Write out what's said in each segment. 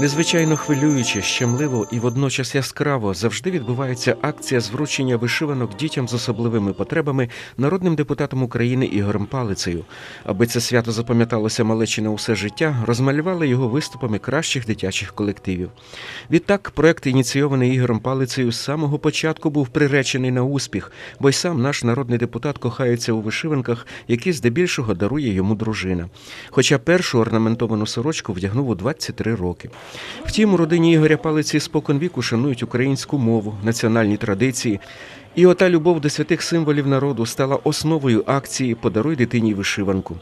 Незвичайно хвилююче, щемливо і водночас яскраво завжди відбувається акція з вручення вишиванок дітям з особливими потребами народним депутатом України Ігорем Палицею. Аби це свято запам'яталося малечі на усе життя, розмалювали його виступами кращих дитячих колективів. Відтак, проект, ініційований Ігорем Палицею, з самого початку був приречений на успіх, бо й сам наш народний депутат кохається у вишиванках, які здебільшого дарує йому дружина. Хоча першу орнаментовану сорочку вдягнув у 23 роки. Втім, у родині Ігоря Палиці спокон віку шанують українську мову, національні традиції. І ота любов до святих символів народу стала основою акції Подаруй дитині вишиванку.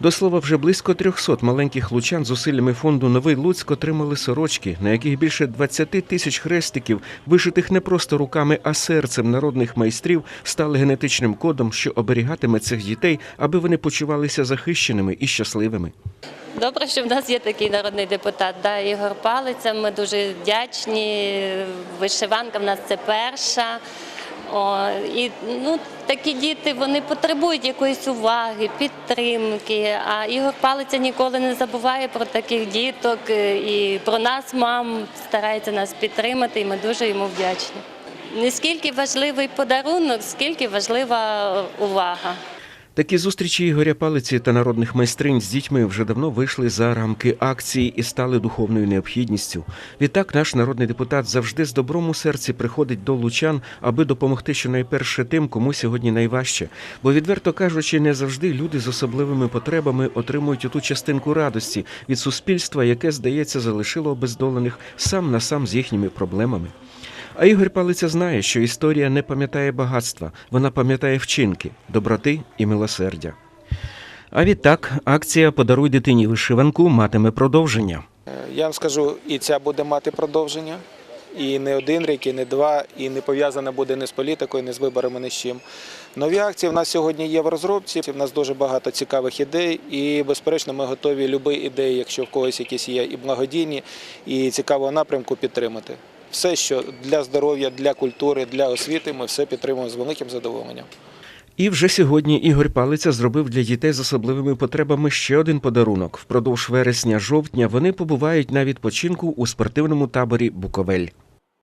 До слова, вже близько 300 маленьких лучан з усиллями фонду Новий Луцьк отримали сорочки, на яких більше 20 тисяч хрестиків, вишитих не просто руками, а серцем народних майстрів, стали генетичним кодом, що оберігатиме цих дітей, аби вони почувалися захищеними і щасливими. Добре, що в нас є такий народний депутат, да, Ігор Палиця. Ми дуже вдячні. Вишиванка в нас це перша. О, і ну, такі діти вони потребують якоїсь уваги, підтримки. А Ігор Палиця ніколи не забуває про таких діток е, і про нас, мам, старається нас підтримати, і ми дуже йому вдячні. Не скільки важливий подарунок, скільки важлива е, увага. Такі зустрічі Ігоря Палиці та народних майстринь з дітьми вже давно вийшли за рамки акції і стали духовною необхідністю. Відтак наш народний депутат завжди з добром у серці приходить до лучан, аби допомогти щонайперше тим, кому сьогодні найважче. Бо, відверто кажучи, не завжди люди з особливими потребами отримують оту частинку радості від суспільства, яке, здається, залишило обездолених сам на сам з їхніми проблемами. А Ігор Палиця знає, що історія не пам'ятає багатства, вона пам'ятає вчинки, доброти і милосердя. А відтак акція Подаруй дитині вишиванку матиме продовження. Е, Я вам скажу, і ця буде мати продовження. І не один рік, і не два, і не пов'язана буде не з політикою, не з виборами, ні з чим. Нові акції в нас сьогодні є в розробці. В нас дуже багато цікавих ідей, і безперечно, ми готові любі ідеї, якщо в когось якісь є, і благодійні, і цікавого напрямку підтримати. Все, що для здоров'я, для культури, для освіти, ми все підтримуємо з великим задоволенням. І вже сьогодні Ігор Палиця зробив для дітей з особливими потребами ще один подарунок. Впродовж вересня-жовтня вони побувають на відпочинку у спортивному таборі Буковель.